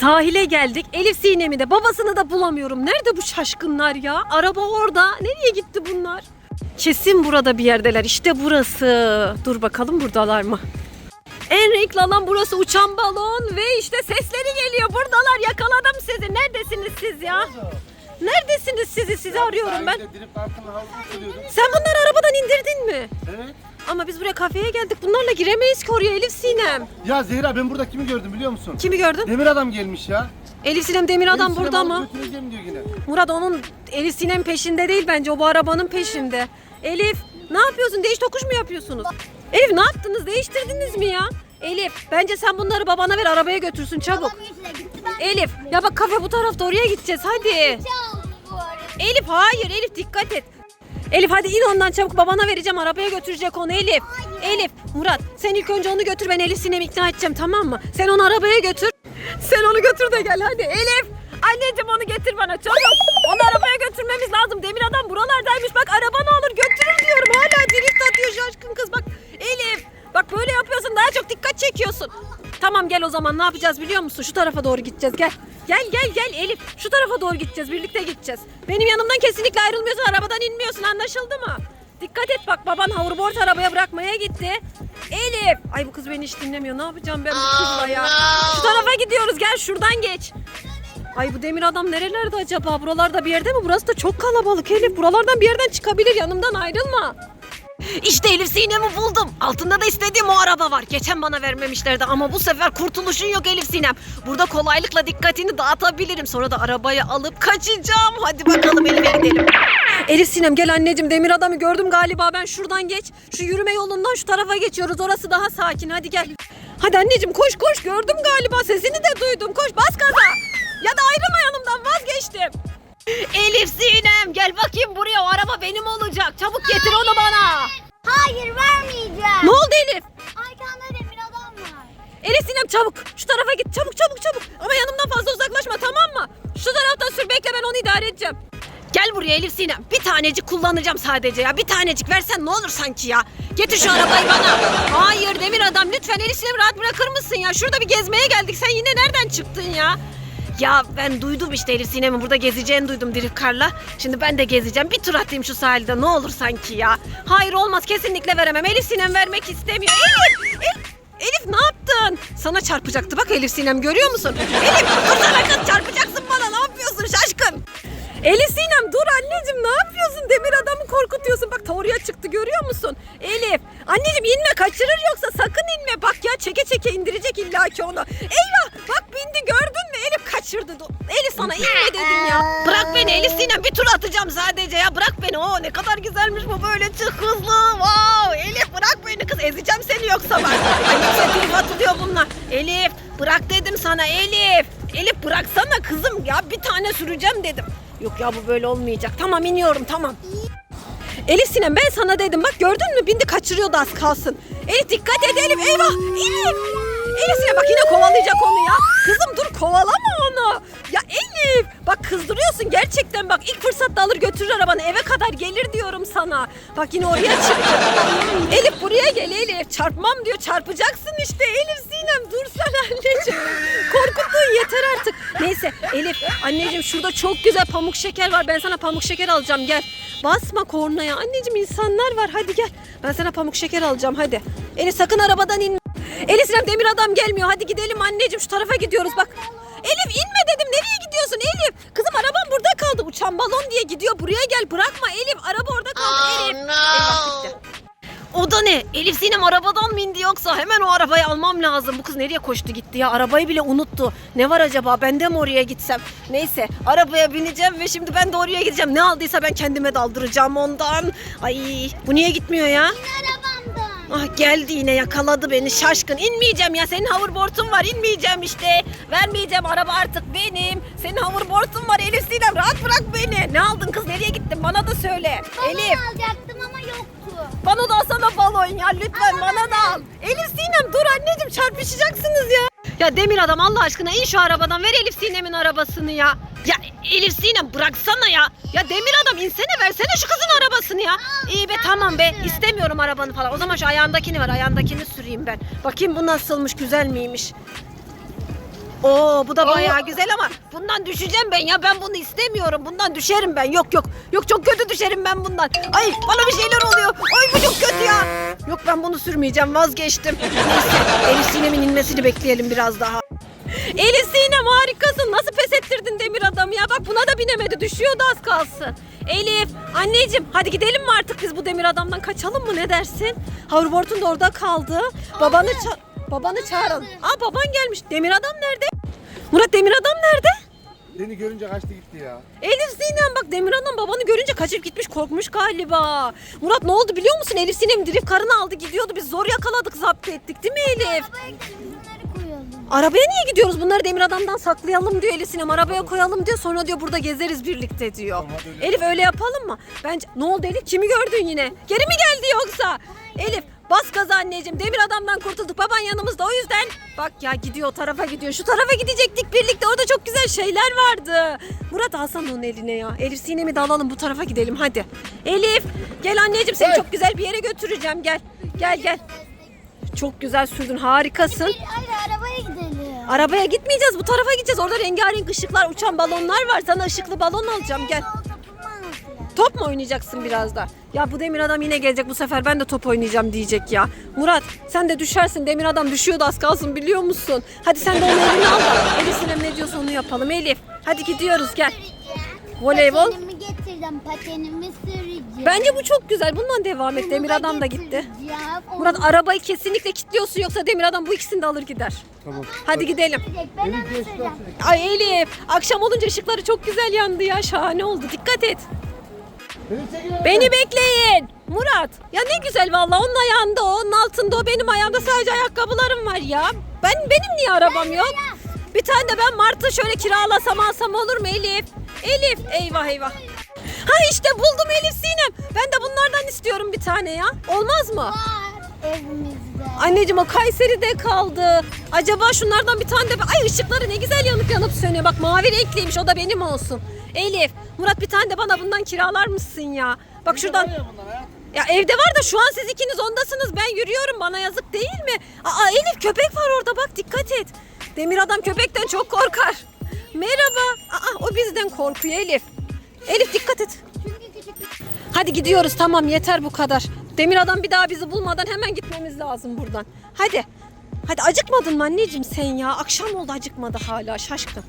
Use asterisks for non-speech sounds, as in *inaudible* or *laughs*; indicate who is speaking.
Speaker 1: Sahile geldik. Elif Sinem'i de babasını da bulamıyorum. Nerede bu şaşkınlar ya? Araba orada. Nereye gitti bunlar? Kesin burada bir yerdeler. İşte burası. Dur bakalım buradalar mı? En renkli alan burası uçan balon ve işte sesleri geliyor. Buradalar yakaladım sizi. Neredesiniz siz ya? Neredesiniz sizi? Sizi arıyorum ben. Sen bunları arabadan indirdin mi?
Speaker 2: Evet.
Speaker 1: Ama biz buraya kafeye geldik. Bunlarla giremeyiz ki oraya Elif Sinem.
Speaker 2: Ya Zehra ben burada kimi gördüm biliyor musun?
Speaker 1: Kimi gördün?
Speaker 2: Demir adam gelmiş ya.
Speaker 1: Elif Sinem Demir Adam
Speaker 2: Elif Sinem
Speaker 1: burada
Speaker 2: alıp
Speaker 1: mı?
Speaker 2: Götüreceğim diyor yine.
Speaker 1: Murat onun Elif Sinem peşinde değil bence. O bu arabanın peşinde. Elif ne yapıyorsun? Değiş tokuş mu yapıyorsunuz? Elif ne yaptınız? Değiştirdiniz mi ya? Elif bence sen bunları babana ver arabaya götürsün çabuk.
Speaker 3: Babam yüzüne gitti ben
Speaker 1: Elif ya bak kafe bu tarafta oraya gideceğiz hadi.
Speaker 3: çaldım bu arada.
Speaker 1: Elif hayır Elif dikkat et. Elif hadi in ondan çabuk babana vereceğim arabaya götürecek onu Elif. Elif Murat sen ilk önce onu götür ben Elif Sinem'i ikna edeceğim tamam mı? Sen onu arabaya götür. Sen onu götür de gel hadi Elif. Anneciğim onu getir bana çabuk. Onu arabaya götürmemiz lazım. Demir adam buralardaymış. Bak arabanı alır götürür diyorum. Hala drift atıyor şaşkın kız. Bak Elif. Bak böyle yapıyorsun daha çok dikkat çekiyorsun. Tamam gel o zaman ne yapacağız biliyor musun? Şu tarafa doğru gideceğiz gel. Gel gel gel Elif. Şu tarafa doğru gideceğiz. Birlikte gideceğiz. Benim yanımdan kesinlikle ayrılmıyorsun. Arabadan inmiyorsun. Anlaşıldı mı? Dikkat et bak baban hoverboard arabaya bırakmaya gitti. Elif. Ay bu kız beni hiç dinlemiyor. Ne yapacağım ben bu kızla ya? Şu tarafa gidiyoruz. Gel şuradan geç. Ay bu demir adam nerelerde acaba? Buralarda bir yerde mi? Burası da çok kalabalık Elif. Buralardan bir yerden çıkabilir. Yanımdan ayrılma. İşte Elif Sinem'i buldum. Altında da istediğim o araba var. Geçen bana vermemişlerdi ama bu sefer kurtuluşun yok Elif Sinem. Burada kolaylıkla dikkatini dağıtabilirim. Sonra da arabayı alıp kaçacağım. Hadi bakalım Elif'e gidelim. Elif Sinem gel anneciğim demir adamı gördüm galiba ben şuradan geç. Şu yürüme yolundan şu tarafa geçiyoruz. Orası daha sakin hadi gel. Hadi anneciğim koş koş gördüm galiba sesini de duydum. Koş bas gaza. Ya da ayrılma yanımdan vazgeçtim. Elif Sinem gel bakayım buraya o araba benim olacak. Çabuk getir onu bana.
Speaker 3: Hayır vermeyeceğim.
Speaker 1: Ne oldu Elif?
Speaker 3: Arkanda demir adam var.
Speaker 1: Elif Sinem çabuk şu tarafa git çabuk çabuk çabuk. Ama yanımdan fazla uzaklaşma tamam mı? Şu taraftan sür bekle ben onu idare edeceğim. Gel buraya Elif Sinem. Bir tanecik kullanacağım sadece ya. Bir tanecik versen ne olur sanki ya. Getir şu arabayı bana. Hayır Demir Adam lütfen Elif Sinem'i rahat bırakır mısın ya? Şurada bir gezmeye geldik. Sen yine nereden çıktın ya? Ya ben duydum işte Elif Sinem'in burada gezeceğini duydum Drifkar'la. Şimdi ben de gezeceğim. Bir tur atayım şu sahilde ne olur sanki ya. Hayır olmaz kesinlikle veremem. Elif Sinem vermek istemiyor. Elif! Elif! Elif ne yaptın? Sana çarpacaktı bak Elif Sinem görüyor musun? Elif dursana kız çarpacaksın bana ne yapıyorsun şaşkın? Elif Sinem dur anneciğim ne yapıyorsun? Demir adamı korkutuyorsun. Bak Toruya çıktı görüyor musun? Elif anneciğim inme kaçırır yoksa sakın inme. Bak ya çeke çeke indirecek illaki onu. Eyvah bak bindi gördün kaçırdı. Elif sana inme dedim ya. *laughs* Bırak beni Elif Sinem bir tur atacağım sadece ya. Bırak beni. Oo ne kadar güzelmiş bu böyle çık hızlı. Wow Elif bırak beni kız ezeceğim seni yoksa bak. Ay ne trip atılıyor bunlar. Elif bırak dedim sana Elif. Elif bıraksana kızım ya bir tane süreceğim dedim. Yok ya bu böyle olmayacak. Tamam iniyorum tamam. Elif Sinem ben sana dedim bak gördün mü bindi kaçırıyordu az kalsın. Elif dikkat edelim eyvah Elif. Sinem bak yine kovalayacak onu ya. Kızım dur kovalama onu. Ya Elif bak kızdırıyorsun gerçekten bak ilk fırsatta alır götürür arabanı eve kadar gelir diyorum sana. Bak yine oraya çıktı. Elif buraya gel Elif çarpmam diyor çarpacaksın işte Elif Sinem dursana anneciğim. Korkuttun yeter artık. Neyse Elif anneciğim şurada çok güzel pamuk şeker var ben sana pamuk şeker alacağım gel. Basma kornaya anneciğim insanlar var hadi gel. Ben sana pamuk şeker alacağım hadi. Elif sakın arabadan inme. Elif Sinem demir adam gelmiyor hadi gidelim anneciğim şu tarafa gidiyoruz bak. Elif inme dedim nereye gidiyorsun Elif? Kızım arabam burada kaldı uçan balon diye gidiyor buraya gel bırakma Elif araba orada kaldı Elif. Eyvah gitti. O da ne? Elif Sinem arabadan mı indi yoksa hemen o arabayı almam lazım. Bu kız nereye koştu gitti ya? Arabayı bile unuttu. Ne var acaba? Ben de mi oraya gitsem? Neyse arabaya bineceğim ve şimdi ben de oraya gideceğim. Ne aldıysa ben kendime daldıracağım ondan. Ay bu niye gitmiyor ya? Ah geldi yine yakaladı beni şaşkın. İnmeyeceğim ya senin hoverboard'un var inmeyeceğim işte. Vermeyeceğim araba artık benim. Senin hoverboard'un var Elif Sinem rahat bırak beni. Ne aldın kız nereye gittin bana da söyle.
Speaker 3: Balon
Speaker 1: Elif.
Speaker 3: alacaktım ama yoktu.
Speaker 1: Bana da alsana balon ya lütfen bana da al. Elif Sinem dur anneciğim çarpışacaksınız ya. Ya Demir adam Allah aşkına in şu arabadan ver Elif Sinem'in arabasını ya. Ya Elif Sinem bıraksana ya. Ya Demir adam insene versene şu kızın arabasını ya. İyi be tamam be istemiyorum arabanı falan. O zaman şu ayağındakini ver ayağındakini süreyim ben. Bakayım bu nasılmış güzel miymiş. Oo bu da bayağı güzel ama bundan düşeceğim ben ya ben bunu istemiyorum. Bundan düşerim ben. Yok yok. Yok çok kötü düşerim ben bundan. Ay bana bir şeyler oluyor. Ay bu çok kötü ya. Yok ben bunu sürmeyeceğim vazgeçtim. Neyse Elif Sinem'in inmesini bekleyelim biraz daha. Elif Sinem harikasın. Nasıl pes ettirdin demir adamı ya? Bak buna da binemedi. Düşüyordu az kalsın. Elif, anneciğim hadi gidelim mi artık biz bu demir adamdan kaçalım mı ne dersin? Hoverboard'un da orada kaldı. Babanı ça- babanı çağıralım. Aa baban gelmiş. Demir adam nerede? Murat demir adam nerede?
Speaker 2: Beni görünce kaçtı gitti ya.
Speaker 1: Elif Sinem bak Demir Hanım babanı görünce kaçıp gitmiş korkmuş galiba. Murat ne oldu biliyor musun? Elif Sinem drift karını aldı gidiyordu. Biz zor yakaladık zapt ettik değil mi Elif?
Speaker 3: Arabaya
Speaker 1: niye gidiyoruz? Bunları Demir Adam'dan saklayalım diyor Elif Sinem. Arabaya koyalım diyor. Sonra diyor burada gezeriz birlikte diyor.
Speaker 2: Tamam, hadi öyle
Speaker 1: Elif öyle yapalım mı? Bence ne oldu Elif? Kimi gördün yine? Geri mi geldi yoksa? Elif bas gaza anneciğim. Demir Adam'dan kurtulduk. Baban yanımızda o yüzden. Bak ya gidiyor o tarafa gidiyor. Şu tarafa gidecektik birlikte. Orada çok güzel şeyler vardı. Murat alsana onun eline ya. Elif Sinem'i de alalım bu tarafa gidelim hadi. Elif gel anneciğim seni
Speaker 2: Evet.
Speaker 1: çok güzel bir yere götüreceğim. Gel. Gel gel. Çok güzel sürdün harikasın.
Speaker 3: Bir hayır arabaya
Speaker 1: gitmeyeceğiz. Bu tarafa gideceğiz. Orada rengarenk ışıklar, uçan balonlar var. Sana ışıklı balon alacağım. Gel. Top mu oynayacaksın biraz da? Ya bu demir adam yine gelecek. Bu sefer ben de top oynayacağım diyecek ya. Murat sen de düşersin. Demir adam düşüyordu az kalsın biliyor musun? Hadi sen de onu eline al da. Elif Sinem ne diyorsa onu yapalım. Elif hadi gidiyoruz gel. Voleybol.
Speaker 3: Getireceğim. Patenimi süreceğim.
Speaker 1: Bence bu çok güzel. Bundan devam et.
Speaker 3: Bunu
Speaker 1: Demir adam da gitti.
Speaker 3: getireceğim. Onu
Speaker 1: Murat arabayı kesinlikle kilitliyorsun yoksa demir adam bu ikisini de alır gider.
Speaker 2: Tamam.
Speaker 1: Hadi gidelim.
Speaker 3: sürecek. Ben onu
Speaker 2: Elif.
Speaker 1: Ay Elif akşam olunca ışıkları çok güzel yandı ya. Şahane oldu. Dikkat et.
Speaker 2: Beni
Speaker 1: bekleyin. Murat. Ya ne güzel vallahi onun ayağında o, onun altında o, benim ayağımda sadece ayakkabılarım var ya. Ben benim niye arabam yok? Bir tane de ben Mart'ı şöyle kiralasam alsam olur mu Elif? Elif eyvah eyvah. Ha işte buldum Elif Sinem. Ben de bunlardan istiyorum bir tane ya. Olmaz mı?
Speaker 3: Var evimizde.
Speaker 1: Anneciğim o Kayseri'de kaldı. Acaba şunlardan bir tane de... Ay ışıkları ne güzel yanıp yanıp sönüyor. Bak mavi renkliymiş o da benim olsun. Elif, Murat bir tane de bana bundan kiralar mısın ya? Bak şuradan...
Speaker 2: Ya
Speaker 1: evde var da şu an siz ikiniz ondasınız. Ben yürüyorum bana yazık değil mi? Aa Elif köpek var orada bak dikkat et. Demir adam köpekten çok korkar. Merhaba. Aa o bizden korkuyor Elif. Elif dikkat et. Hadi gidiyoruz tamam yeter bu kadar. Demir adam bir daha bizi bulmadan hemen gitmemiz lazım buradan. Hadi. Hadi acıkmadın mı anneciğim sen ya? Akşam oldu acıkmadı hala şaşkın.